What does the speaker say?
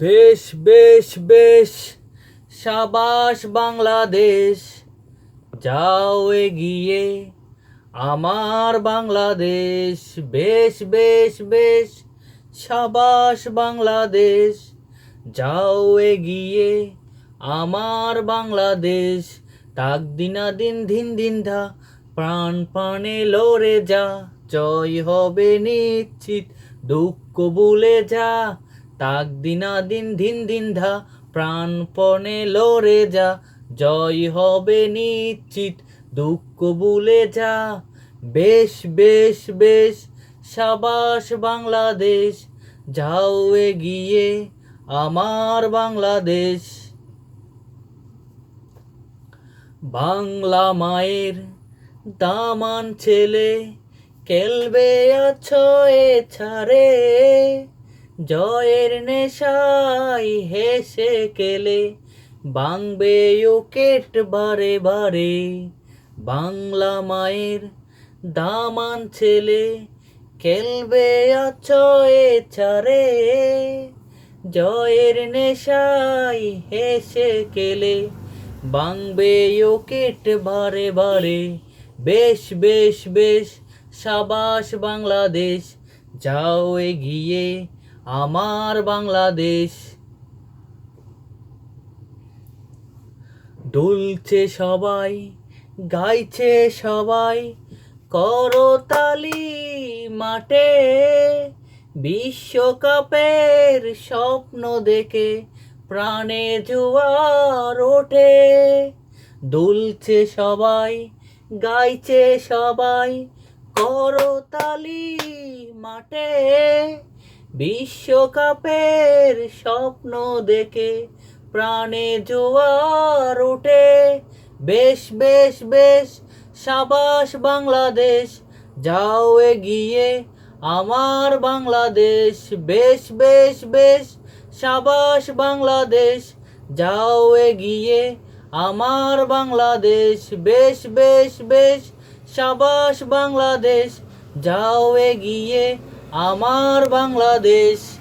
বেশ বেশ বেশ, সাবাস বাংলাদেশ, যাও এগিয়ে। আমার বাংলাদেশ, বেশ বেশ বেশ, সাবাস বাংলাদেশ, যাও এগিয়ে। আমার বাংলাদেশ, তাক দিনা দিন দিন দিন ধা, প্রাণ প্রাণে লড়ে যা, জয় হবে নিশ্চিত, দুঃখ ভুলে যা তাক দিনা দিন দিন দিন ধা প্রাণপণে লড়ে যা, জয় হবে নিশ্চিত, দুঃখ ভুলে যা। বেশ বেশ বেশ, সাবাস বাংলাদেশ, যাও এগিয়ে আমার বাংলাদেশ। বাংলা মায়ের দামান ছেলে খেলবে আছো এ ছাড়ে। জয়ের নেশাই হেসে কেলে বাংবে উকেট বারে বারে। বাংলা মায়ের দামান ছেলে আছো এ ছাড়ে। জয়ের নেশাই হেসে কেলে বাংবে উকেট বারে বারে। বেশ বেশ বেশ, সাবাস বাংলাদেশ, যাও এগিয়ে। আমার বাংলাদেশ। দুলছে সবাই, গাইছে সবাই, করতালি মাঠে। বিশ্বকাপের স্বপ্ন দেখে প্রাণে জোয়ার ওঠে। দুলছে সবাই, গাইছে সবাই, করতালি মাঠে। বিশ্বকাপের স্বপ্ন দেখে, প্রাণে জোয়ার ওঠে। বেশ বেশ বেশ, সাবাস বাংলাদেশ, যাও এগিয়ে, আমার বাংলাদেশ। বেশ বেশ বেশ, সাবাস বাংলাদেশ, যাও এগিয়ে, আমার বাংলাদেশ। বেশ বেশ বেশ, সাবাস বাংলাদেশ, যাও এগিয়ে আমার বাংলাদেশ।